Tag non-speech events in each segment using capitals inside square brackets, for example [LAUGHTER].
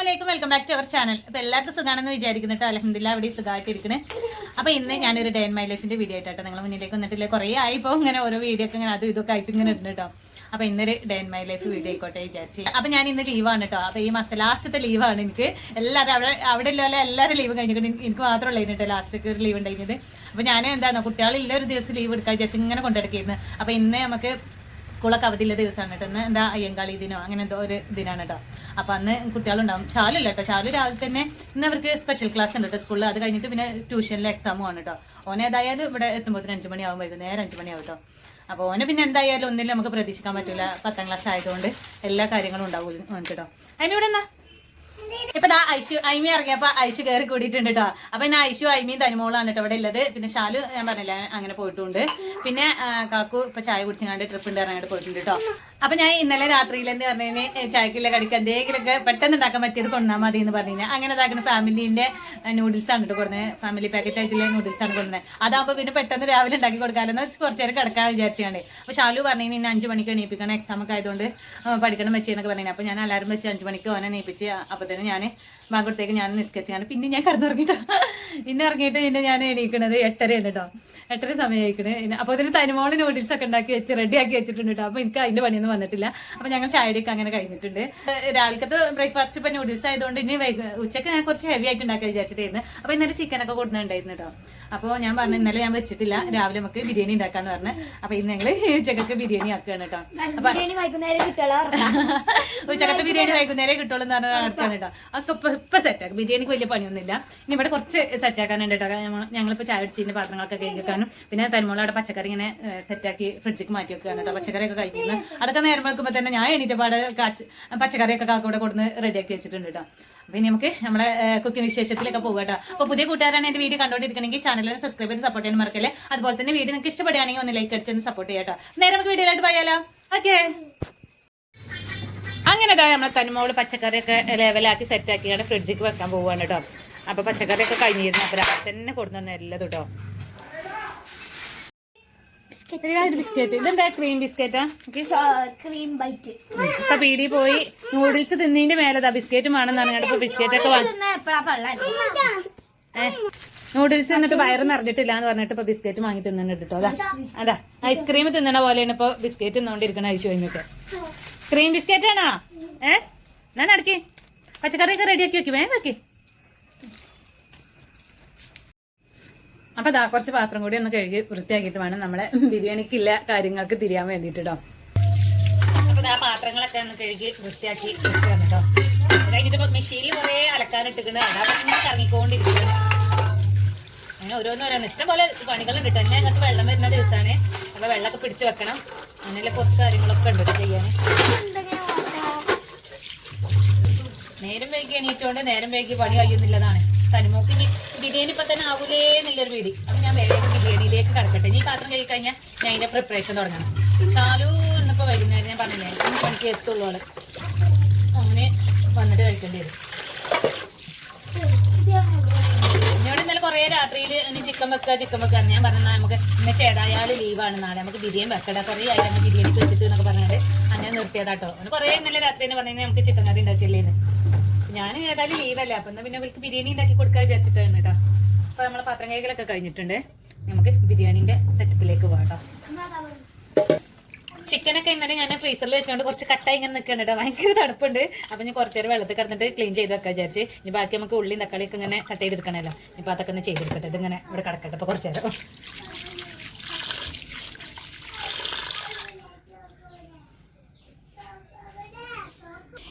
അസ്സലാമലൈക്കും. Welcome back to our channel അപ്പൊ എല്ലാവർക്കും സുഖാണെന്ന് വിചാരിക്കുന്നു കേട്ടോ അലഹമില്ല അവിടെ സുഖമായിട്ടിരിക്കണേ. അപ്പൊ ഇന്ന് ഞാനൊരു ഡേ ഇൻ മൈ ലൈഫിന്റെ വീഡിയോ ആയിട്ടോ നിങ്ങൾ മുന്നിലേക്ക് വന്നിട്ടില്ല? കുറേ ആയി ഇങ്ങനെ ഓരോ വീഡിയോ ഒക്കെ ഇങ്ങനെ അതും ഇതൊക്കെ ആയിട്ട് ഇങ്ങനെ ഉണ്ട് കേട്ടോ അപ്പൊ ഇന്നൊരു day in my life video ആയിക്കോട്ടെ വിചാരിച്ചു. അപ്പൊ ഞാൻ ഇന്ന് ലീവാണ് കേട്ടോ അപ്പൊ ഈ മാസത്തെ ലാസ്റ്റത്തെ ലീവാണ് എനിക്ക്. എല്ലാവരും അവിടെ അവിടെ ഇല്ല എല്ലാവരും ലീവ് കഴിഞ്ഞിട്ട് എനിക്ക് മാത്രമല്ല കേട്ടോ ലാസ്റ്റ് ഒരു ലീവ് ഉണ്ടായിരുന്നത്. അപ്പൊ ഞാൻ എന്താണോ കുട്ടികളില്ല ഒരു ദിവസം ലീവ് എടുക്കാൻ വിചാരിച്ചു ഇങ്ങനെ കൊണ്ടെടുക്കായിരുന്നു അപ്പൊ ഇന്ന് നമുക്ക് സ്കൂളൊക്കെ അവധിയുള്ള ദിവസമാണ് കേട്ടോ. ഇന്ന് എന്താ അയ്യങ്കാളി ദിനോ അങ്ങനെ എന്തോ ഒരു ദിനാണ് കേട്ടോ. അപ്പൊ അന്ന് കുട്ടികളുണ്ടാവും. ഷാലില്ല കേട്ടോ. ഷാലു രാവിലെ തന്നെ ഇന്ന് അവർക്ക് സ്പെഷ്യൽ ക്ലാസ് ഉണ്ട് കേട്ടോ സ്കൂളിൽ അത് കഴിഞ്ഞിട്ട് പിന്നെ ട്യൂഷനിലെ എക്സാമും ആണ് കേട്ടോ. ഓനെ ഏതായാലും ഇവിടെ എത്തുമ്പോൾ അഞ്ചു മണിയാവും വൈകുന്നേരം അഞ്ചു മണിയാവും കേട്ടോ. അപ്പോൾ ഓനെ പിന്നെ എന്തായാലും ഒന്നിലും നമുക്ക് പ്രതീക്ഷിക്കാൻ പറ്റില്ല പത്താം ക്ലാസ് ആയതുകൊണ്ട് എല്ലാ കാര്യങ്ങളും ഉണ്ടാവും കേട്ടോ. അതിന് ഇവിടെ എന്നാ? ഇപ്പൊ ദാ ഐശു ഐമി ഇറങ്ങിയപ്പോ ഐശു കയറി കൂടിയിട്ടുണ്ട് കേട്ടോ അപ്പൊ ഇന്ന് ഐശു ഐമിയും തനിമോളാണ് കേട്ടോ ഇവിടെ ഉള്ളത് പിന്നെ ഷാലു ഞാൻ പറഞ്ഞില്ല അങ്ങനെ പോയിട്ടുണ്ട്. പിന്നെ കാക്കു ഇപ്പൊ ചായ കുടിച്ചങ്ങാണ്ട് ട്രിപ്പ് ഉണ്ട് ഇറങ്ങിയിട്ട് പോയിട്ടുണ്ട് കേട്ടോ അപ്പൊ ഞാൻ ഇന്നലെ രാത്രിയിൽ എന്ന് പറഞ്ഞു ചായക്കില്ല കടിക്ക് എന്തെങ്കിലുമൊക്കെ പെട്ടെന്ന് ഉണ്ടാക്കാൻ പറ്റിയത് കൊണ്ടാൽ മതി എന്ന് പറഞ്ഞു അങ്ങനെ ഇതാക്കുന്ന ഫാമിലിന്റെ നൂഡിൽസ് ആണ് കേട്ടോ കൊടുക്കുന്നത്. ഫാമിലി പാക്കറ്റ് ആയിട്ടുള്ള നൂഡിൽസ് ആണ് കൊടുക്കുന്നത്. അതാകുമ്പോൾ പിന്നെ പെട്ടെന്ന് രാവിലെ ഉണ്ടാക്കി കൊടുക്കാമെന്ന് കുറച്ച് നേരം കിടക്കാൻ വിചാരിച്ചാണ്ട് അപ്പൊ ഷാലു പറഞ്ഞു ഇനി അഞ്ച് മണിക്ക് എണീപ്പിക്കണം. എക്സാം ഒക്കെ ആയതുകൊണ്ട് പഠിക്കണം വെച്ചെന്നൊക്കെ പറഞ്ഞു അപ്പൊ ഞാൻ എല്ലാവരും വെച്ച് അഞ്ച് മണിക്ക് ഓനെ എണീപ്പിച്ച് അപ്പൊ തന്നെ ഞാൻ ബാങ്കോട്ടത്തേക്ക് ഞാൻ നിസ്കരിച്ചാണ് പിന്നെ ഞാൻ കിടന്നുറങ്ങിട്ടോ. പിന്നെ ഇറങ്ങിയിട്ട് പിന്നെ ഞാൻ എണീക്കണത് എട്ടരയാണ് കേട്ടോ എട്ടര സമയമായിക്കണ് അപ്പോൾ അതിന് തനിമോൾ നൂഡിൽസ് ഒക്കെ ഉണ്ടാക്കി വെച്ച് റെഡി ആക്കി വെച്ചിട്ടുണ്ട് കേട്ടോ അപ്പോൾ എനിക്ക് അതിന്റെ പണിയൊന്നും വന്നിട്ടില്ല. അപ്പോൾ ഞങ്ങൾ ചായടിയൊക്കെ അങ്ങനെ കഴിഞ്ഞിട്ടുണ്ട്. രാവിലത്തെ ബ്രേക്ക്ഫാസ്റ്റ് ഇപ്പോൾ നൂഡിൽസ് ആയതുകൊണ്ട് ഇനി ഉച്ചയ്ക്ക് ഞാൻ കുറച്ച് ഹെവി ആയിട്ട് ഉണ്ടാക്കാൻ വിചാരിച്ചിട്ടായിരുന്നു. അപ്പോൾ ഇന്നലെ ചിക്കനൊക്കെ കൊടുക്കുന്നുണ്ടായിരുന്നു കേട്ടോ അപ്പോൾ ഞാൻ പറഞ്ഞു ഇന്നലെ ഞാൻ വെച്ചിട്ടില്ല. രാവിലെ നമുക്ക് ബിരിയാണി ഉണ്ടാക്കാന്ന് പറഞ്ഞു. അപ്പൊ ഇന്ന് ഞങ്ങൾ [LAUGHS] ഉച്ചക്കൊക്കെ ബിരിയാണി ആക്കുകയാണ് കേട്ടോ. [LAUGHS] ഉച്ചക്കത്തെ ബിരിയാണി വൈകുന്നേരം കിട്ടുള്ളൂ എന്ന് പറഞ്ഞാൽ നടക്കാണ് കേട്ടോ. അതൊക്കെ ഇപ്പൊ ഇപ്പൊ സെറ്റാക്കും ബിരിയാണിക്ക് വലിയ പണിയൊന്നുമില്ല. ഇനി ഇവിടെ കുറച്ച് സെറ്റാക്കാനുണ്ട് കേട്ടോ. ഞങ്ങളിപ്പോ ചായ അടിച്ചതിന്റെ പാത്രങ്ങളൊക്കെ കഴിക്കാനും പിന്നെ തന്മൂലം അവിടെ പച്ചക്കറി ഇങ്ങനെ സെറ്റാക്കി ഫ്രിഡ്ജിക്ക് മാറ്റി വെക്കുകയാണ് കേട്ടോ. പച്ചക്കറിയൊക്കെ കഴിക്കുന്നത് അതൊക്കെ നേരം വെക്കുമ്പോൾ തന്നെ ഞാൻ എണീറ്റ പാടെ പച്ചക്കറിയൊക്കെ കാക്കൂടെ കൊടുന്ന് റെഡിയാക്കി വെച്ചിട്ടുണ്ട് കേട്ടോ. ഇനി നമുക്ക് നമ്മളെ കുക്കിംഗ് വിശേഷത്തിലൊക്കെ പോകുക കേട്ടോ. അപ്പൊ പുതിയ കൂട്ടുകാരാണ് എന്റെ വീഡിയോ കണ്ടോണ്ടിരിക്കണെങ്കിൽ ചാനലിൽ സബ്സ്ക്രൈബ് ചെയ്ത് സപ്പോർട്ട് ചെയ്യാൻ മറക്കല്ലേ? അതുപോലെ തന്നെ വീഡിയോ നിങ്ങൾക്ക് ഇഷ്ടപ്പെടുകയാണെങ്കിൽ ഒന്ന് ലൈക്ക് അടിച്ചൊന്ന് സപ്പോർട്ട് ചെയ്യാം കേട്ടോ. നേരെ നമുക്ക് വീഡിയോയിലായിട്ട് പോയാലോ? ഓക്കെ അങ്ങനെ ഇതാ നമ്മളെ തനിമോൾ പച്ചക്കറിയൊക്കെ ലെവലാക്കി സെറ്റാക്കിയാണ് ഫ്രിഡ്ജിക്ക് വെക്കാൻ പോവുകയാണ് കേട്ടോ. അപ്പൊ പച്ചക്കറിയൊക്കെ കഴിഞ്ഞിരുന്നു. അപ്പൊ രാവിലെ തന്നെ കൊടുന്നു എല്ലാം കേട്ടോ. ബിസ്ക്കറ്റ്. ഇതെന്താ ക്രീം ബിസ്ക്കറ്റാ ക്രീം ബൈറ്റ് ഇപ്പൊ പീടി പോയി. നൂഡിൽസ് തിന്നതിന്റെ മേലതാ ബിസ്ക്കറ്റ് വേണം ഇപ്പൊ ബിസ്ക്കറ്റ് ഒക്കെ നൂഡിൽസ് എന്നിട്ട് വയറ് നിറഞ്ഞിട്ടില്ല എന്ന് പറഞ്ഞിട്ട് ഇപ്പൊ ബിസ്ക്കറ്റ് വാങ്ങി തിന്നുന്നുണ്ട് കേട്ടോ അതാ അതാ. ഐസ്ക്രീം തിന്നണ പോലെയാണ് ഇപ്പൊ ബിസ്ക്കറ്റ് തിന്നോണ്ടിരിക്കണ ഐശു കഴിഞ്ഞിട്ട് ക്രീം ബിസ്ക്കറ്റ് ആണോ? ഏ? ഞാൻ നടക്കി. പച്ചക്കറിയൊക്കെ റെഡിയാക്കി വെക്കി. വേഗം വെക്കി. അപ്പൊ ദാ കുറച്ച് പാത്രം കൂടി ഒന്ന് കഴുകി വൃത്തിയാക്കിയിട്ട് വേണം നമ്മളെ ബിരിയാണിക്കില്ല കാര്യങ്ങൾക്ക് തിരിയാൻ വേണ്ടിട്ട് കേട്ടോ അപ്പൊ ദാ പാത്രങ്ങളൊക്കെ ഒന്ന് കഴുകി വൃത്തിയാക്കി വെക്കുകയാണ് കേട്ടോ കഴിഞ്ഞിട്ട് മെഷീനിൽ കുറെ അലക്കാനിട്ടിട്ടുണ്ട് അതാ കറങ്ങിക്കൊണ്ടിരിക്കുന്നത്. അങ്ങനെ ഓരോന്നും ഓരോന്ന്. ഇഷ്ടം പോലെ പണികളും കിട്ടും എന്നെ ഞങ്ങൾക്ക് വെള്ളം വരുന്ന ദിവസമാണ് അപ്പൊ വെള്ളമൊക്കെ പിടിച്ചു വെക്കണം. അങ്ങനെയുള്ള കുറച്ച് കാര്യങ്ങളൊക്കെ ഉണ്ട് ചെയ്യാൻ. നേരം വൈകി എണീറ്റോണ്ട് നേരം വൈകി പണി കഴിയുന്നില്ലതാണ്. തനിമോക്ക് ഇനി ബിരിയാണി ഇപ്പം തന്നെ ആവൂലേ എന്നുള്ളൊരു പേടി. അപ്പം ഞാൻ വേറെ ബിരിയാണിയിലേക്ക് കടക്കട്ടെ. ഇനി പാത്രം കഴിഞ്ഞ് കഴിഞ്ഞാൽ ഞാൻ അതിന്റെ പ്രിപ്പറേഷൻ തുടങ്ങണം. കാലു എന്നിപ്പോൾ വൈകുന്നേരം ഞാൻ പറഞ്ഞില്ലേ അഞ്ച് മണിക്ക് എത്തുള്ളൂ ആൾ അങ്ങനെ വന്നിട്ട് കഴിക്കേണ്ടി വരും. എന്നോട് ഇന്നലെ കുറേ രാത്രിയിൽ ഇനി ചിക്കൻ വെക്കുക ചിക്കൻ വെക്കുക ഞാൻ പറഞ്ഞാൽ നമുക്ക് ഇന്ന് ചേടായാൽ ലീവാണ് നാളെ. നമുക്ക് ബിരിയാണി വെക്കടാ കുറേ ആയി നമ്മൾ ബിരിയാണി വെച്ചിട്ട് എന്നൊക്കെ പറഞ്ഞാൽ അങ്ങനെ നിർത്തിയതാട്ടോ. അങ്ങനെ കുറേ ഇന്നലെ രാത്രി എന്ന് പറഞ്ഞാൽ നമുക്ക് ചിക്കൻ കറി ഉണ്ടാക്കിയല്ലേന്ന്. ഞാൻ ഏതായാലും ലീവല്ലേ അപ്പം പിന്നെ അവൾക്ക് ബിരിയാണി ഉണ്ടാക്കി കൊടുക്കാൻ വിചാരിച്ചിട്ടാണ് കേട്ടോ. അപ്പോൾ നമ്മളെ പാത്രം കൈകളൊക്കെ കഴിഞ്ഞിട്ടുണ്ട്. നമുക്ക് ബിരിയാണിന്റെ സെറ്റപ്പിലേക്ക് പോകാം ചിക്കനൊക്കെ ഇന്നലെ ഞാൻ ഫ്രീസറിൽ വെച്ചുകൊണ്ട് കുറച്ച് കട്ടായി ഇങ്ങനെ നിൽക്കുന്നുണ്ട് കേട്ടോ. ഭയങ്കര തണുപ്പുണ്ട്. അപ്പം ഞാൻ കുറച്ച് നേരം വെള്ളത്തിൽ കിടന്നിട്ട് ക്ലീൻ ചെയ്ത് വെക്കാൻ വിചാരിച്ച്. ഇനി ബാക്കി നമുക്ക് ഉള്ളിയും തക്കാളിയൊക്കെ ഇങ്ങനെ കട്ട് ചെയ്തെടുക്കണമല്ലോ. ഇപ്പം അതൊക്കെ ഒന്ന് ചെയ്തെടുക്കട്ടെ. ഇതിങ്ങനെ ഇവിടെ കിടക്കട്ടെ. അപ്പോൾ കുറച്ച് നേരം.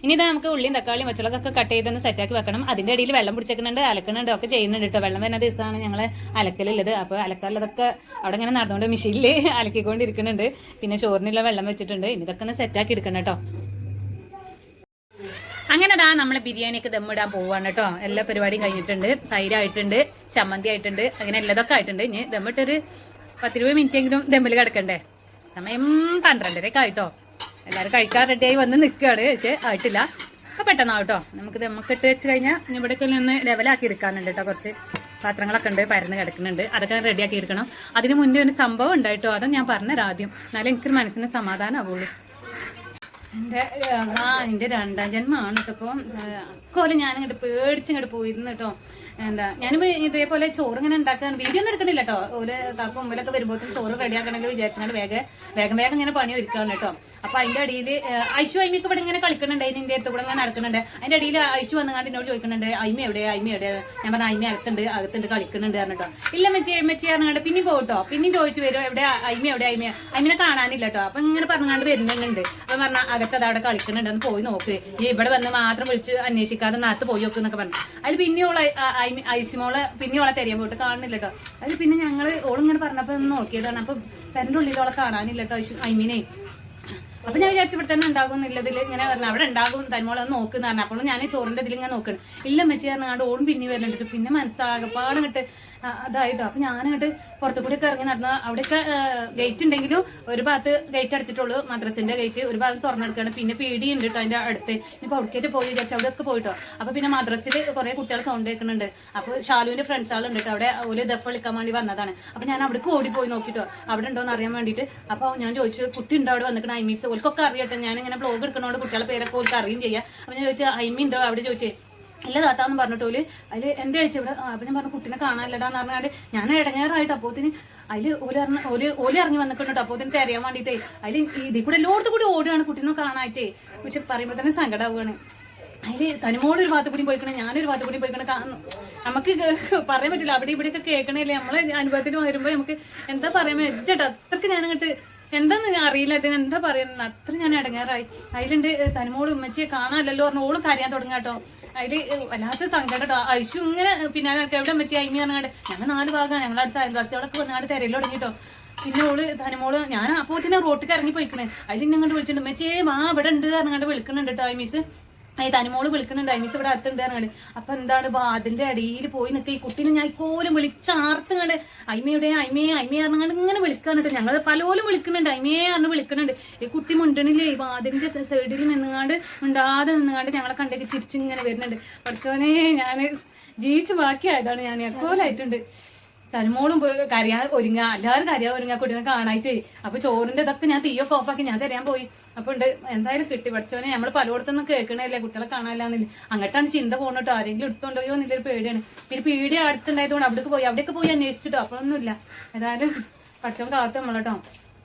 ഇനി ഇത് നമുക്ക് ഉള്ളിയും തക്കാളിയും പച്ചളകൊക്കെ കട്ട് ചെയ്തൊന്ന് സെറ്റാക്കി വെക്കണം. അതിന്റെ ഇടയിൽ വെള്ളം പിടിച്ചേക്കുന്നുണ്ട് അലക്കുന്നുണ്ട് ഒക്കെ ചെയ്യുന്നുണ്ട് കേട്ടോ വെള്ളം വരുന്ന ദിവസമാണ് ഞങ്ങൾ അലക്കലുള്ളത് അപ്പോൾ അലക്കാനുള്ളതൊക്കെ അവിടെ ഇങ്ങനെ നടന്നുകൊണ്ട് മെഷീനിൽ [LAUGHS] അലക്കിക്കൊണ്ടിരിക്കുന്നുണ്ട്. പിന്നെ ചോറിനുള്ള വെള്ളം വെച്ചിട്ടുണ്ട്. ഇനി ഇതൊക്കെ ഒന്ന് സെറ്റാക്കി എടുക്കണം കേട്ടോ അങ്ങനെ ദാ നമ്മൾ ബിരിയാണിക്ക് ദമ്മിടാൻ പോവാണ് കേട്ടോ എല്ലാ പരിപാടിയും കഴിഞ്ഞിട്ടുണ്ട്. തൈരായിട്ടുണ്ട് ചമ്മന്തി ആയിട്ടുണ്ട് അങ്ങനെ എല്ലാതൊക്കെ ആയിട്ടുണ്ട്. ഇനി ദമ്മിട്ടൊരു പത്തിരുപത് മിനിറ്റ് എങ്കിലും ദമ്മിൽ കിടക്കണ്ടേ? സമയം പന്ത്രണ്ടരയൊക്കെ ആയിട്ടോ എല്ലാവരും കഴിക്കാൻ റെഡിയായി വന്ന് നിൽക്കുകയാണ് പക്ഷേ ആയിട്ടില്ല. അപ്പോൾ പെട്ടെന്നാവട്ടോ നമുക്ക് നമുക്ക് ഇട്ട് വെച്ച് കഴിഞ്ഞാൽ ഇവിടേക്ക് ഒന്ന് ലെവലാക്കി എടുക്കാനുണ്ട് കേട്ടോ. കുറച്ച് പാത്രങ്ങളൊക്കെ ഉണ്ട് പരന്ന് കിടക്കുന്നുണ്ട്. അതൊക്കെ റെഡിയാക്കി എടുക്കണം. അതിന് മുന്നേ ഒരു സംഭവം ഉണ്ടായിട്ടോ. അതും ഞാൻ പറഞ്ഞത് ആദ്യം. എന്നാലും എനിക്കൊരു മനസ്സിന് സമാധാനം ആവുള്ളൂ എന്റെ ആ എന്റെ രണ്ടാം ജന്മമാണ്. കേട്ടോ അപ്പോൾ കോലം ഞാനിങ്ങോട്ട് പേടിച്ചിങ്ങോട്ട് പോയിരുന്നു കേട്ടോ. എന്താ ഞാനിപ്പോ ഇതേപോലെ ചോറ് ഇങ്ങനെ ഉണ്ടാക്കാൻ വീഡിയോ ഒന്നും എടുക്കണില്ല കേട്ടോ ഒരു കാക്കും മുമ്പിലൊക്കെ വരുമ്പോഴത്തേക്കും ചോറ് റെഡി ആക്കണമെങ്കിൽ വിചാരിച്ചാൽ വേഗം വേഗം വേഗം ഇങ്ങനെ പണി ഒരുക്കാണ് കേട്ടോ അപ്പൊ അതിന്റെ അടിയിൽ ഐശു അയിമയ്ക്ക് ഇവിടെ ഇങ്ങനെ കളിക്കുന്നുണ്ട് അതിന്റെ അടുത്ത് കൂടെ ഇങ്ങനെ നടക്കുന്നുണ്ട് അതിന്റെ അടിയിൽ ഐശു വന്നുകൊണ്ട് എന്നോട് ചോദിക്കുന്നുണ്ട് അയിമ എവിടെ? അയിമ എവിടെ? ഞാൻ പറഞ്ഞ അയിമ അകത്തുണ്ട് അകത്തുണ്ട് കളിക്കുന്നുണ്ട് പറഞ്ഞിട്ടോ ഇല്ല മെച്ചി മെച്ചി പറഞ്ഞിട്ട് പിന്നെ പോകട്ടോ പിന്നെയും ചോദിച്ചു വരും എവിടെ? അയിമ എവിടെ? അയിമ അയിമിനെ കാണാനില്ല കേട്ടോ അപ്പൊ ഇങ്ങനെ പറഞ്ഞുകൊണ്ട് വരുന്നുണ്ട്. അപ്പൊ പറഞ്ഞ അകത്ത് അവിടെ കളിക്കുന്നുണ്ട് പോയി നോക്ക്. ഇവിടെ വന്ന് മാത്രം വിളിച്ച് അന്വേഷിക്കാതെ നാത്ത് പോയി നോക്കുന്നൊക്കെ പറഞ്ഞു. അതിൽ പിന്നെ ഓളെ ഐശുമോളെ പിന്നെ ഓളെ തെരയാൻ പോയിട്ട് കാണുന്നില്ല കേട്ടോ അതിൽ പിന്നെ ഞങ്ങൾ ഓളിങ്ങനെ പറഞ്ഞപ്പോൾ ഒന്ന് നോക്കിയതാണ്. അപ്പം തന്റെ ഉള്ളിൽ ഓളെ കാണാനില്ല കേട്ടോ ഐശു ഐമിനെ അപ്പൊ ഞാൻ വിചാരിച്ചു ഇവിടെ തന്നെ ഉണ്ടാകും ഇതിൽ ഇങ്ങനെ പറഞ്ഞു. അവിടെ ഉണ്ടാകും തന്മോളെ ഒന്ന് നോക്കുന്ന പറഞ്ഞു. അപ്പോൾ ഞാൻ ചോറിന്റെ ഇതിൽ ഇങ്ങനെ നോക്കണം. ഇല്ല മെച്ചി പറഞ്ഞാണ്ട് ഓടും പിന്നെ വരുന്നുണ്ട് പിന്നെ മനസ്സാകപ്പാടും കിട്ട് അതായിട്ടോ. അപ്പൊ ഞാനായിട്ട് പുറത്തു കൂടി ഇറങ്ങി നടന്ന അവിടെയൊക്കെ ഗേറ്റ് ഉണ്ടെങ്കിലും ഒരു ഭാഗത്ത് ഗേറ്റ് അടച്ചിട്ടുള്ളൂ. മദ്രസിന്റെ ഗേറ്റ് ഒരു ഭാഗത്ത് തുറന്നെടുക്കുകയാണ് പിന്നെ പേടിയുണ്ട് കേട്ടോ അതിന്റെ അടുത്ത്. ഇപ്പൊ അവിടേക്കായിട്ട് പോയി വിചാരിച്ചു അവിടെയൊക്കെ പോയിട്ടോ. അപ്പൊ പിന്നെ മദ്രസിൽ കുറെ കുട്ടികൾ സൗണ്ട് കേൾക്കുന്നുണ്ട്. അപ്പൊ ഷാലുവിന്റെ ഫ്രണ്ട്സ് ആളുണ്ട് കേട്ടോ അവിടെ ഒരു ദഫ് വിളിക്കാൻ വേണ്ടി വന്നതാണ്. അപ്പൊ ഞാൻ അവിടേക്ക് ഓടി പോയി നോക്കിട്ടോ. അവിടെ ഉണ്ടോ എന്ന് അറിയാൻ വേണ്ടിയിട്ട്. അപ്പൊ ഞാൻ ചോദിച്ചു കുട്ടി ഉണ്ടോ അവിടെ വന്നിട്ട് ഐമീസ് ഓൽക്കൊക്കെ അറിയട്ടെ. ഞാൻ ഇങ്ങനെ ബ്ലോഗ് എടുക്കണോണ്ട് കുട്ടികളെ പേരൊക്കെ ഓർക്ക് അറിയും ചെയ്യാം. അപ്പൊ ഞാൻ ചോദിച്ചു ഐമി ഉണ്ടോ? അവിടെ ചോദിച്ചേ ഇല്ല താത്താന്ന് പറഞ്ഞിട്ടോൽ അതിൽ എന്താ ചോദിച്ചു ഇവിടെ? അപ്പൊ ഞാൻ പറഞ്ഞു കുട്ടീനെ കാണാനില്ലടാന്ന് പറഞ്ഞാണ്ട് ഞാൻ ഇടങ്ങേറായിട്ട് അപ്പോത്തിന് അതിൽ ഓൽ അറിഞ്ഞ ഓൽ ഓൽ ഇറങ്ങി വന്നിട്ടുണ്ട് അപ്പോത്തിന് തെരയാൻ വേണ്ടിട്ടേ. അതിൽ ഇതിൽ കൂടെ എല്ലായിടത്തും കൂടി ഓടുകയാണ് കുട്ടീനെ കാണായിട്ടേ പക്ഷെ പറയുമ്പോൾ തന്നെ സങ്കടമാവുകയാണ് അതിൽ തനിമോട് ഒരു ഭാഗത്ത് കൂടി പോയിക്കണേ ഞാനൊരു ഭാഗത്ത് കൂടി പോയിക്കണേ. നമുക്ക് പറയാൻ പറ്റില്ല. അവിടെ ഇവിടെയൊക്കെ കേൾക്കണേല്ലേ നമ്മളെ അനുഭവത്തിൽ വരുമ്പോൾ നമുക്ക് എന്താ പറയാൻ വെച്ചേട്ടാ അത്രയ്ക്ക് ഞാനങ്ങോട്ട് എന്താന്ന് ഞാൻ അറിയില്ല ഇതിന് എന്താ പറയുന്നത് അത്ര ഞാൻ ഇടങ്ങാറായി. അതിലുണ്ട് തനിമോട് ഉമ്മച്ചിയെ കാണാനല്ലോ പറഞ്ഞു ഓൾ കരയാൻ തുടങ്ങാട്ടോ അതിൽ വല്ലാത്ത സങ്കടം ഐശു ഇങ്ങനെ നടക്കുക എവിടെ പറ്റി അയിമി പറഞ്ഞാണ്ട് ഞങ്ങൾ നാല് ഭാഗം. ഞങ്ങളുടെ അടുത്ത അയൽവാസികളൊക്കെ വന്നാണ്ട് തിരയിൽ തുടങ്ങിട്ടോ. പിന്നെ ഓൾ ധനമോൾ ഞാൻ അപ്പോൾ തന്നെ റോട്ടിൽ ഇറങ്ങി പോയിക്കണേ അതിൽ ഇങ്ങോട്ട് വിളിച്ചിട്ടുണ്ട്. മെച്ചേ മാ ഇവിടെ ഉണ്ട് പറഞ്ഞാണ്ട് വിളിക്കുന്നുണ്ട് കേട്ടോ ഐമീസ് ഈ തനിമോൾ വിളിക്കുന്നുണ്ട് അനീസ് ഇവിടെ അടുത്തുണ്ട് കണ്ട് അപ്പൊ എന്താണ് അതിന്റെ അടിയിൽ പോയി നിൽക്കുക ഈ കുട്ടീനെ ഞാൻ ഇപ്പോലും കണ്ട് അയ്മയുടെ അയ്മയെ അയ്മയെ പറഞ്ഞാണ്ട് ഇങ്ങനെ വിളിക്കാനുണ്ട് ഞങ്ങൾ പലപോലും വിളിക്കുന്നുണ്ട് അയ്മയെ പറഞ്ഞ് വിളിക്കുന്നുണ്ട്. ഈ കുട്ടി മുണ്ടണില്ലേ ഈ സൈഡിൽ നിന്നുകൊണ്ട് ഉണ്ടാതെ നിന്നുകൊണ്ട് ഞങ്ങളെ കണ്ടേക്ക് ചിരിച്ചിങ്ങനെ വരുന്നുണ്ട്. പഠിച്ചോനെ ഞാൻ ജീവിച്ച് ബാക്കിയായതാണ് ഞാൻ എക്കോലായിട്ടുണ്ട്. തനിമോളും കരിയാ ഒരുങ്ങ. എല്ലാവരും കരയാ ഒരുങ്ങ. കുട്ടീനെ കാണായിട്ടേ. അപ്പൊ ചോറിന്റെ ഇതൊക്കെ ഞാൻ തീയൊക്കെ ഓഫാക്കി. ഞാൻ തരാൻ പോയി. അപ്പൊ ഉണ്ട്. എന്തായാലും കിട്ടി. പഠിച്ചവനെ നമ്മൾ പലയിടത്തൊന്നും കേൾക്കണല്ലേ. കുട്ടികളെ കാണാനില്ല അങ്ങോട്ടാണ് ചിന്ത പോകണട്ടോ ആരെങ്കിലും എടുത്തോണ്ടോയോ എന്നൊരു പേടിയാണ്. പിന്നെ പേടി അടുത്തുണ്ടായതുകൊണ്ട് അവിടേക്ക് പോയി. അവിടേക്ക് പോയി അന്വേഷിച്ചിട്ടോ. അപ്പോഴൊന്നുമില്ല. ഏതായാലും പഠിച്ചവൻ കാത്തു നമ്മളട്ടോ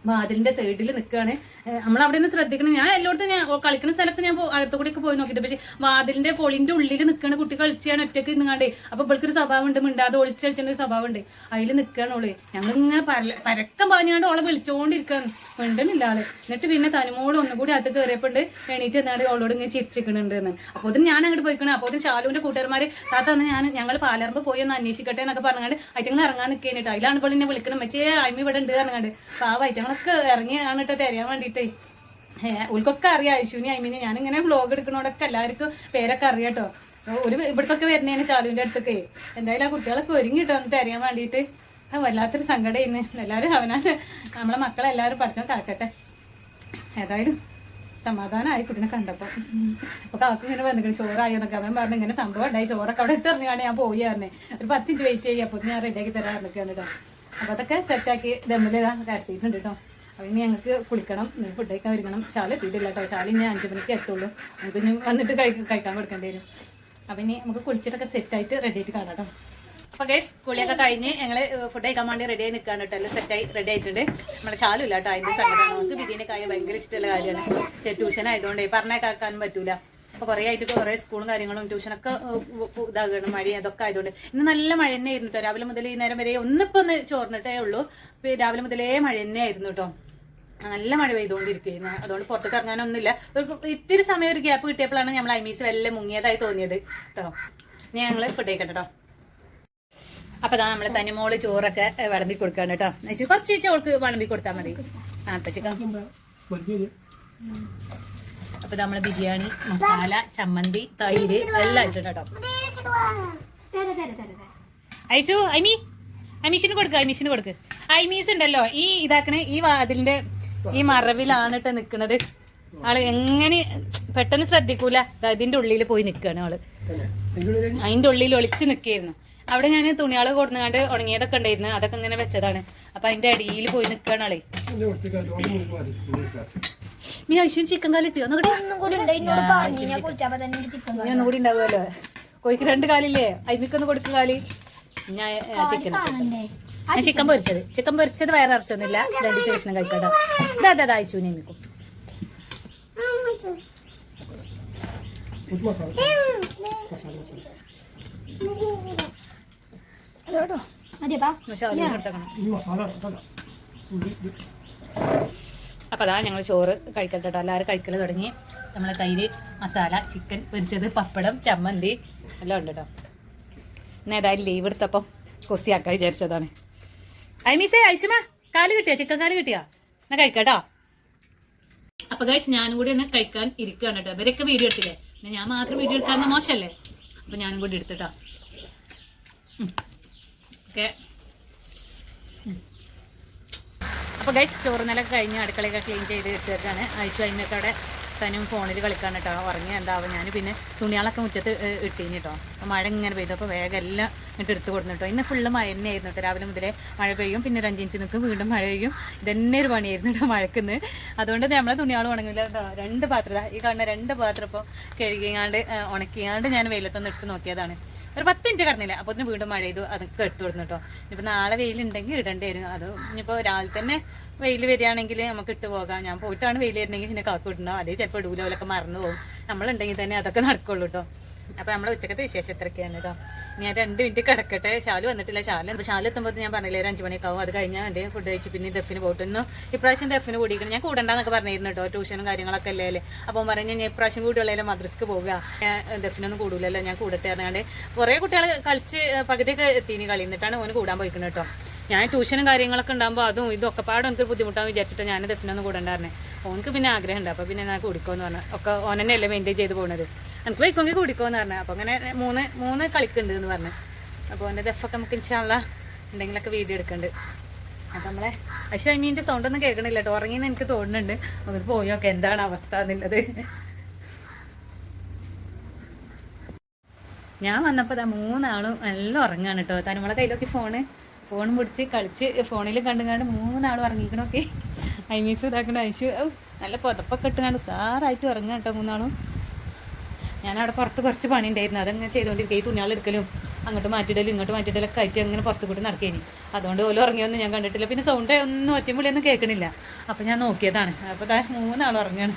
വാതിലിന്റെ സൈഡിൽ നിൽക്കുകയാണ് നമ്മൾ അവിടെ നിന്ന് ശ്രദ്ധിക്കണം ഞാൻ എല്ലായിടത്തും ഞാൻ കളിക്കുന്ന സ്ഥലത്ത് ഞാൻ അകത്തു കൂടി പോയി നോക്കിയിട്ട്. പക്ഷെ വാതിലിന്റെ പൊളിന്റെ ഉള്ളിൽ നിൽക്കണ കുട്ടി കളിച്ചാണ് ഒറ്റയ്ക്ക് നിന്നാണ്ട് അപ്പൊ ഇവൾക്കൊരു സ്വഭാവം ഉണ്ട് മിണ്ടാതെ ഒളിച്ചളിച്ചൊരു ഒരു സ്വഭാവം ഉണ്ട് അതിൽ നിൽക്കുകയാണ് ഓൾ. ഞങ്ങൾ ഇങ്ങനെ പരക്കം പറഞ്ഞാണ്ട് ഓളെ വിളിച്ചോണ്ടിരിക്കാണ്. മിണ്ടണില്ല ആൾ. എന്നിട്ട് പിന്നെ തനിമോട് ഒന്നുകൂടി അകത്ത് കയറിയപ്പോണ്ട് എണീറ്റ് എന്നാണ്ട് ഓളോട് ഇങ്ങനെ ചിരിച്ചിക്കണുണ്ട് എന്ന് അപ്പൊ അതിന് ഞാൻ അങ്ങോട്ട് പോയിക്കണേ. അപ്പോൾ ശാലുവിന്റെ കൂട്ടുകാരന്മാര് താത്ത അന്ന് ഞാൻ ഞങ്ങൾ പാലറമ്പ് പോയി ഒന്ന് അന്വേഷിക്കട്ടെ എന്നൊക്കെ പറഞ്ഞാണ്ട് ഐറ്റങ്ങൾ ഇറങ്ങാൻ നിൽക്കേനിട്ടോ അതിലാണ് ഇപ്പോൾ എന്നെ വിളിക്കണം മറ്റേ അമ്മ ഇവിടെ ഉണ്ട് പറഞ്ഞാണ്ട് പാവ ഐറ്റങ്ങളൊക്കെ ഇറങ്ങിയാണ് കേട്ടോ തരാൻ വേണ്ടിയിട്ടേ ഉൾക്കൊക്കെ അറിയാം. ഐശുവിനെ ഞാൻ ഞാനിങ്ങനെ വ്ലോഗ് എടുക്കണോടൊക്കെ എല്ലാവർക്കും പേരൊക്കെ അറിയാട്ടോ ഒരു ഇവിടത്തൊക്കെ വരുന്നതാണ് ചാലുവിന്റെ അടുത്തൊക്കെ. എന്തായാലും ആ കുട്ടികളൊക്കെ ഒരുങ്ങിട്ടോ എന്നിട്ട് അറിയാൻ വേണ്ടിയിട്ട് വല്ലാത്തൊരു സങ്കടം ഇന്ന് എല്ലാവരും അവനാൽ നമ്മളെ മക്കളെല്ലാവരും പഠിച്ചോ കാക്കട്ടെ. ഏതായാലും സമാധാനമായി കുട്ടിനെ കണ്ടപ്പോൾ അപ്പൊ കാക്കും ഇങ്ങനെ വന്നിട്ട് ചോറായി എന്നൊക്കെ അവൻ പറഞ്ഞു ഇങ്ങനെ സംഭവം ഉണ്ടായി. ചോറൊക്കെ അവിടെ ഇട്ട് എറിഞ്ഞാണ് ഞാൻ പോയി പറഞ്ഞേ. ഒരു പത്ത് വെയിറ്റ് ചെയ്യുക അപ്പോൾ ഞാൻ റെഡിയാക്കി തരാറുണ്ട് കേട്ടോ അപ്പോൾ അതൊക്കെ സെറ്റാക്കി ദമ്മിൽ ഇതാ കടത്തിയിട്ടുണ്ട് കേട്ടോ അപ്പോൾ ഇനി ഞങ്ങൾക്ക് കുളിക്കണം ഇനി ഫുഡ് കഴിക്കാൻ ഒരുങ്ങണം. ശാല എത്തിയിട്ടില്ല കേട്ടോ. ശാല ഇനി അഞ്ച് മണിക്ക് എത്തുള്ളൂ. നമുക്ക് ഇനി വന്നിട്ട് കഴി- കഴിക്കാൻ കൊടുക്കേണ്ടി വരും. അപ്പം ഇനി നമുക്ക് കുളിച്ചിട്ടൊക്കെ സെറ്റായിട്ട് റെഡി ആയിട്ട് കാണാം കേട്ടോ. അപ്പൊ ഗൈസ് കുളിയൊക്കെ കഴിഞ്ഞ് ഞങ്ങൾ ഫുഡ് കഴിക്കാൻ വേണ്ടി റെഡി ആയി നിൽക്കാൻ കേട്ടോ. എല്ലാം സെറ്റായി റെഡി ആയിട്ടുണ്ട്. നമ്മുടെ ശാലും ഇല്ല കേട്ടോ. അതിന്റെ സങ്കടമാണ് നമുക്ക് ബിരിയാണി കാര്യം ഭയങ്കര ഇഷ്ടമുള്ള കാര്യമാണ്. ട്യൂഷൻ ആയതുകൊണ്ട് പറഞ്ഞേക്കാക്കാനും പറ്റൂല. അപ്പൊ കുറെ ആയിട്ട് കുറേ സ്കൂളും കാര്യങ്ങളും ട്യൂഷനൊക്കെ ഇതാകണം. മഴ അതൊക്കെ ആയതുകൊണ്ട്. ഇന്ന് നല്ല മഴ തന്നെ ആയിരുന്നു കേട്ടോ. രാവിലെ മുതൽ ഈ നേരം വരെ ഒന്നിപ്പോൾ ഒന്ന് ചോർന്നിട്ടേ ഉള്ളൂ. രാവിലെ മുതലേ മഴ തന്നെ ആയിരുന്നു കേട്ടോ. നല്ല മഴ പെയ്തുകൊണ്ടിരിക്കുകയായിരുന്നു. അതുകൊണ്ട് പുറത്തേക്ക് ഇറങ്ങാനൊന്നുമില്ല. ഒരു ഇത്തിരി സമയം ഒരു ഗ്യാപ്പ് കിട്ടിയപ്പോഴാണ് നമ്മൾ ഐമീസ് വല്ല മുങ്ങിയതായി തോന്നിയത്. കേട്ടോ ഇനി ഞങ്ങൾ ഫുഡ് കഴിക്കട്ടെ കേട്ടോ അപ്പൊ നമ്മൾ നമ്മൾ തനിമോൾ ചോറൊക്കെ വിളമ്പി കൊടുക്കാണ് കേട്ടോ എന്നുവെച്ചാൽ കുറച്ച് ചേച്ചി അവൾക്ക് വിളമ്പി കൊടുത്താൽ മതി. ആ പച്ചക്ക അപ്പൊ നമ്മൾ ബിരിയാണി മസാല ചമ്മന്തി തൈര് എല്ലാം ഇട്ടിട്ട് കേട്ടോ ഐസു ഐമി ഐമീഷിന് കൊടുക്ക് ഐമീഷിന് കൊടുക്ക്. ഐമീസ് ഉണ്ടല്ലോ ഈ ഇതാക്കണേ ഈ വാതിലിന്റെ ഈ മറവിലാണ് ഇട്ട് നിക്കണത്. ആൾ എങ്ങനെ പെട്ടെന്ന് ശ്രദ്ധിക്കൂല. അതിന്റെ ഇതിന്റെ ഉള്ളിൽ പോയി നിക്കാണ് ആൾ. അതിന്റെ ഉള്ളിൽ ഒളിച്ച് നിക്കായിരുന്നു അവിടെ ഞാൻ തുണിയാൾ കൊടുന്നാണ്ട് ഉണങ്ങിയതൊക്കെ ഉണ്ടായിരുന്നു. അതൊക്കെ ഇങ്ങനെ വെച്ചതാണ്. അപ്പൊ അതിന്റെ അടിയിൽ പോയി നിക്കാണ് ആളെ. മീ ഐശ്വര്യ ചിക്കൻ കാൽ ഒന്നുകൂടി. ഉണ്ടാവുമല്ലോ. കോഴിക്ക് രണ്ട് കാലില്ലേ? അയിമിക്കൊന്ന് കൊടുക്കുക കാലി. ഞാൻ ചിക്കൻ ചിക്കൻ പൊരിച്ചത്. ചിക്കൻ പൊരിച്ചത് വയറ് നിറച്ചൊന്നുമില്ല. രണ്ട് ചേച്ചനും കഴിക്കട്ടോ. ഇതാ അതാ അയച്ചു നിയമിക്കും അപ്പോൾ അതാ ഞങ്ങൾ ചോറ് കഴിക്കൽ കേട്ടോ എല്ലാവരും കഴിക്കൽ തുടങ്ങി. നമ്മളെ തൈര് മസാല ചിക്കൻ പൊരിച്ചത് പപ്പടം ചമ്മന്തി എല്ലാം ഉണ്ട് കേട്ടോ ഇന്ന് ഏതായാലും ലീവ് എടുത്തപ്പം കൊസിയാക്കാൻ വിചാരിച്ചതാണ്. ഐമീസേ ഐഷുമ കാൽ കിട്ടിയാ? ചിക്കൻ കാൽ കിട്ടിയാ? എന്നാ കഴിക്കാട്ടോ. അപ്പൊ കഴിച്ച് ഞാനും കൂടി ഒന്ന് കഴിക്കാൻ ഇരിക്കുകയാണ് കേട്ടോ. ഇവരൊക്കെ വീഡിയോ എടുത്തില്ലേ? ഞാൻ മാത്രം വീഡിയോ എടുക്കാൻ മോശമല്ലേ? അപ്പൊ ഞാനും കൂടി എടുത്തിട്ടോ. ഓക്കെ. അപ്പോൾ ഗൈസ് ചോറ് നില കഴിഞ്ഞ് അടുക്കളയൊക്കെ ക്ലീൻ ചെയ്ത് കിട്ടുകയാണ് ആഴ്ച കഴിഞ്ഞൊക്കെ അവിടെ തനും ഫോണിൽ കളിക്കാൻ കേട്ടോ ഉറങ്ങി എന്താവും ഞാൻ പിന്നെ തുണികളൊക്കെ മുറ്റത്ത് ഇട്ടീനി കേട്ടോ മഴ ഇങ്ങനെ പെയ്തപ്പോൾ വേഗം എല്ലാം ഇട്ട് എടുത്ത് കേട്ടോ ഇന്ന് ഫുള്ള് മഴ തന്നെ ആയിരുന്നു കേട്ടോ രാവിലെ മുതലേ മഴ പെയ്യും. പിന്നെ ഒരു നിൽക്കും വീണ്ടും മഴ പെയ്യും. ഇതന്നെ ഒരു പണിയായിരുന്നു കേട്ടോ മഴക്കുന്ന് അതുകൊണ്ട് നമ്മളെ തുണികൾ ഉണങ്ങില്ല കേട്ടോ രണ്ട് പാത്രം ഈ കാണുന്ന രണ്ട് പാത്രം ഇപ്പോൾ കഴുകിയാണ്ട് ഉണക്കിയാണ്ട് ഞാൻ വെയിലത്തൊന്ന് ഇട്ട് നോക്കിയതാണ്. ഒരു പത്ത് മിനിറ്റ് കിടന്നില്ല. അപ്പോൾ അതിന് വീണ്ടും മഴ ചെയ്തു അതൊക്കെ എടുത്തു കൊടുത്തു കേട്ടോ ഇനിയിപ്പോൾ നാളെ വെയിലുണ്ടെങ്കിൽ ഇടേണ്ടി വരും. അത് ഇനിയിപ്പോൾ രാവിലെ തന്നെ വെയിൽ വരികയാണെങ്കിൽ നമുക്ക് ഇട്ട് പോകാം. ഞാൻ പോയിട്ടാണ് വെയിൽ വരുന്നെങ്കിൽ പിന്നെ കാക്കി ഇട്ടുണ്ടാവും അതേ ചിലപ്പോൾ ഇടൂലോലൊക്കെ മറന്നു പോകും. നമ്മളുണ്ടെങ്കിൽ തന്നെ അതൊക്കെ നടക്കുള്ളൂ കേട്ടോ അപ്പോൾ നമ്മളെ ഉച്ചക്കത്തെ വിശേഷം എത്രയൊക്കെയാണ് കേട്ടോ ഞാൻ രണ്ട് മിനിറ്റ് കിടക്കട്ടെ. ശാലു വന്നിട്ടില്ല ശാലു അപ്പോൾ ശാലു എത്തുമ്പോൾ ഞാൻ പറഞ്ഞില്ലേ ഒരു അഞ്ച് മണിയൊക്കെ ആവും. അത് കഴിഞ്ഞാൽ എന്തെങ്കിലും ഫുഡ് കഴിച്ച് പിന്നെ ദഫിന് പോയിട്ടൊന്നു ഇപ്രാവശ്യം ദഫിന് കൂടിയിരിക്കണം ഞാൻ കൂടണ്ടെന്നൊക്കെ പറഞ്ഞിരുന്നു കേട്ടോ ട്യൂഷനും കാര്യങ്ങളൊക്കെ അല്ലേ അല്ലേ? അപ്പം പറഞ്ഞു ഞാൻ ഇപ്രാവശ്യം കൂടിയുള്ളതിലും മദ്രസ്ക്ക് പോവുക. ഞാൻ ദഫിനൊന്നും കൂടൂലല്ലോ ഞാൻ കൂടട്ടെ അറിയാണ്ട് കുറേ കുട്ടികൾ കളിച്ച് പകുതിയൊക്കെ എത്തിനി കളി. എന്നിട്ടാണ് ഓന് കൂടാൻ പോയിക്കുന്നത് കേട്ടോ ഞാൻ ട്യൂഷനും കാര്യങ്ങളൊക്കെ ഉണ്ടാകുമ്പോൾ അതും ഇതൊക്കെ പാടും എനിക്ക് ബുദ്ധിമുട്ടാകും വിചാരിച്ചിട്ട് ഞാൻ ദഫിനൊന്നും കൂടണ്ടായിരുന്നേ ഓനക്ക് പിന്നെ ആഗ്രഹമുണ്ട്. അപ്പോൾ പിന്നെ ഞാൻ കുടിക്കുമെന്ന് പറഞ്ഞു. ഒക്കെ ഓൻ അല്ലേ മെയിന്റെയിൻ ചെയ്ത് പോകുന്നത് എനിക്ക് വൈക്കോങ്കി കുടിക്കോന്ന് പറഞ്ഞു. അപ്പോൾ അങ്ങനെ മൂന്ന് മൂന്ന് കളിക്കുന്നുണ്ട് എന്ന് പറഞ്ഞു. അപ്പോൾ എന്റെ ദഫൊക്കെ നമുക്ക് ഇൻഷാള്ള എന്തെങ്കിലുമൊക്കെ വീഡിയോ എടുക്കുന്നുണ്ട് അപ്പം നമ്മളെ പക്ഷേ അമ്മീന്റെ സൗണ്ട് ഒന്നും കേൾക്കണില്ല കേട്ടോ. ഉറങ്ങിയെന്ന് എനിക്ക് തോന്നുന്നുണ്ട്. പോയി പോയൊക്കെ എന്താണ് അവസ്ഥ എന്നുള്ളത്. ഞാൻ വന്നപ്പോൾ ഇതാ മൂന്നാളും നല്ല ഉറങ്ങാണ് കേട്ടോ. തനുമളെ കയ്യിലൊക്കെ ഫോണ് ഫോൺ പിടിച്ച് കളിച്ച് ഫോണിൽ കണ്ടും കണ്ട് മൂന്നാളും ഉറങ്ങിക്കണൊക്കെ ഐമീസ് ഇതാക്കണ ഐശു നല്ല പുതപ്പൊക്കെ ഇട്ടുകൊണ്ട് സാറായിട്ട് ഉറങ്ങാം കേട്ടോ മൂന്നാളും. ഞാൻ അവിടെ പുറത്ത് കുറച്ച് പണി ഉണ്ടായിരുന്നു അതങ്ങനെ ചെയ്തുകൊണ്ടിരിക്കുക. ഈ തുണികൾ എടുക്കലും അങ്ങോട്ട് മാറ്റിയിടലും ഇങ്ങോട്ട് മാറ്റിയിടലൊക്കെ ആയിട്ട് അങ്ങനെ പുറത്ത് കൂടി നടക്കേനി. അതുകൊണ്ട് ഓലും ഇറങ്ങിയൊന്നും ഞാൻ കണ്ടിട്ടില്ല. പിന്നെ സൗണ്ട് ഒന്നും ഒറ്റമുള്ളിയൊന്നും കേൾക്കണില്ല. അപ്പോൾ ഞാൻ നോക്കിയതാണ്. അപ്പോൾ ദാ മൂന്നാൾ ഉറങ്ങാണ്.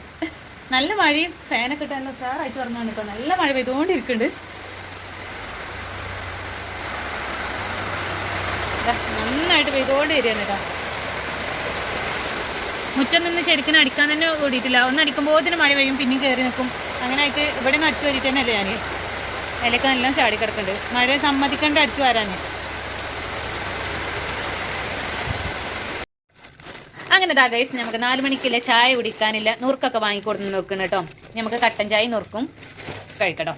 നല്ല മഴയും ഫാനൊക്കെ ഇട്ടാലും സാറായിട്ട് ഉറങ്ങാണ് കേട്ടോ നല്ല മഴ പെയ്തുകൊണ്ടിരിക്കുന്നുണ്ട്. നന്നായിട്ട് പെയ്തുകൊണ്ട് വരികയാണ് കേട്ടോ മുറ്റം നിന്ന് ശരിക്കും അടിക്കാൻ തന്നെ ഓടിയിട്ടില്ല. ഒന്ന് അടിക്കുമ്പോൾ തന്നെ മഴ പെയ്യും പിന്നെയും കയറി നിൽക്കും. അങ്ങനെ ആയിട്ട് ഇവിടെ നിന്ന് അടിച്ചു വരിയിട്ട് ഞാൻ ഇലക്കെ എല്ലാം ചാടി കിടക്കുന്നുണ്ട് മഴ സമ്മതിക്കണ്ട അടിച്ചു വരാൻ അങ്ങനെ ദാ ഗൈസ് നമുക്ക് നാല് മണിക്കില്ല ചായ കുടിക്കാനില്ല. നുറുക്കൊക്കെ വാങ്ങിക്കൊടുന്ന് നുറുക്കണം കേട്ടോ. നമുക്ക് കട്ടൻ ചായ നുറുക്കും കഴിക്കട്ടോ.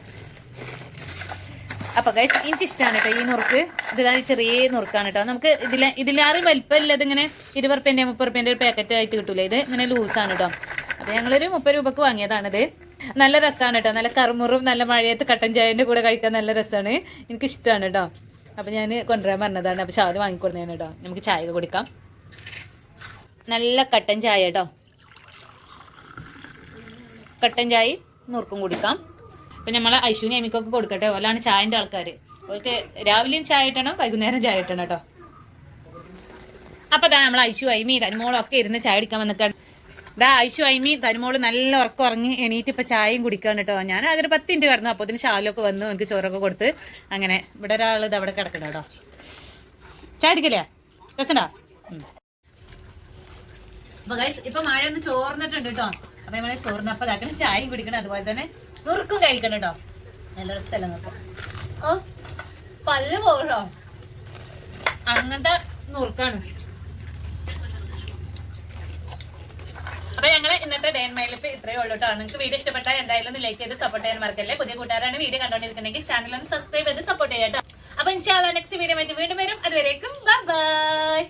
അപ്പൊ ഗൈസ് എനിക്ക് ഇഷ്ടമാണ് കേട്ടോ ഈ നുറുക്ക്. ഇത് ചെറിയ നുറുക്കാണ് കേട്ടോ. നമുക്ക് ഇതിൽ ഇതിലാറ് വലിപ്പമില്ല. ഇതിങ്ങനെ ഇരുപത് റുപ്യന്റെ മുപ്പത് റുപ്യന്റെ ഒരു പാക്കറ്റ് ആയിട്ട് കിട്ടൂല. ഇത് ഇങ്ങനെ ലൂസാണ് കേട്ടോ. അപ്പൊ ഞങ്ങളൊരു മുപ്പത് രൂപക്ക് വാങ്ങിയതാണിത്. നല്ല രസമാണ് കേട്ടോ നല്ല കറുമുറും നല്ല മഴയത്ത് കട്ടൻ ചായന്റെ കൂടെ കഴിക്കാൻ നല്ല രസമാണ് എനിക്ക് ഇഷ്ടമാണ് കേട്ടോ അപ്പം ഞാൻ കൊണ്ടുവരാൻ പറഞ്ഞതാണ്. അപ്പം ചാവൽ വാങ്ങിക്കൊടുന്നതാണ് കേട്ടോ നമുക്ക് ചായ കുടിക്കാം. നല്ല കട്ടൻ ചായ കേട്ടോ കട്ടൻ ചായ നുറുക്കും കുടിക്കാം. അപ്പം നമ്മൾ ഐശുവിന് എമിക്കൊക്കെ കൊടുക്കട്ടെ. ഓലാണ് ചായന്റെ ആൾക്കാർ ഓൾക്ക് രാവിലെയും ചായ ഇട്ടണം വൈകുന്നേരം ചായ ഇട്ടണം കേട്ടോ അപ്പം അതാണ് നമ്മൾ ഐശു ഐമി തനുമോളും ഒക്കെ ഇരുന്ന് ചായ കുടിക്കാൻ വന്നിക്കാണ്. ദാ ഐശു ഐമി തനുമോൾ നല്ല ഉറക്കം ഉറങ്ങി എണീറ്റ് ഇപ്പം ചായയും കുടിക്കാൻ കേട്ടോ ഞാൻ അതിന് പത്ത് മിനിറ്റ് കിടന്നു അപ്പോൾ ഇതിന് ഷാലൊക്കെ വന്നു എനിക്ക് ചോറൊക്കെ കൊടുത്ത് അങ്ങനെ ഇവിടെ ഒരാൾ ഇത് അവിടെ കിടക്കണം കേട്ടോ ചായ രസണ്ടാ? അപ്പൊ ഇപ്പൊ മഴ ഒന്ന് ചോർന്നിട്ടുണ്ട് കേട്ടോ അപ്പൊ നമ്മൾ ചോറിനപ്പം ഇതാക്കണം ചായയും കുടിക്കണം അതുപോലെ തന്നെ നുറുക്കും കഴിക്കണം കേട്ടോ നല്ല രസമല്ല നോക്കാം. ഓ പല്ല് പോകട്ടോ അങ്ങനത്തെ നുറുക്കാണ്. അപ്പൊ ഞങ്ങൾ ഇന്നത്തെ ഡേ മൈ ലൈഫ് ഇത്രയേ ഉള്ളൂ കേട്ടോ. നിങ്ങൾക്ക് വീഡിയോ ഇഷ്ടപ്പെട്ടാൽ എന്തായാലും ഒന്ന് ലൈക്ക് ചെയ്ത് സപ്പോർട്ട് ചെയ്യാൻ മറക്കല്ലേ? പുതിയ കൂട്ടുകാരാണ് വീഡിയോ കണ്ടോണ്ടിരിക്കുന്നെങ്കിൽ ചാനൽ ഒന്ന് സബ്സ്ക്രൈബ് ചെയ്ത് സപ്പോർട്ട് ചെയ്യാം കേട്ടോ അപ്പൊ ഇൻഷാല്ല നെക്സ്റ്റ് വീഡിയോ ആയിട്ട് വീണ്ടും വരും. അതുവരേക്കും ബൈ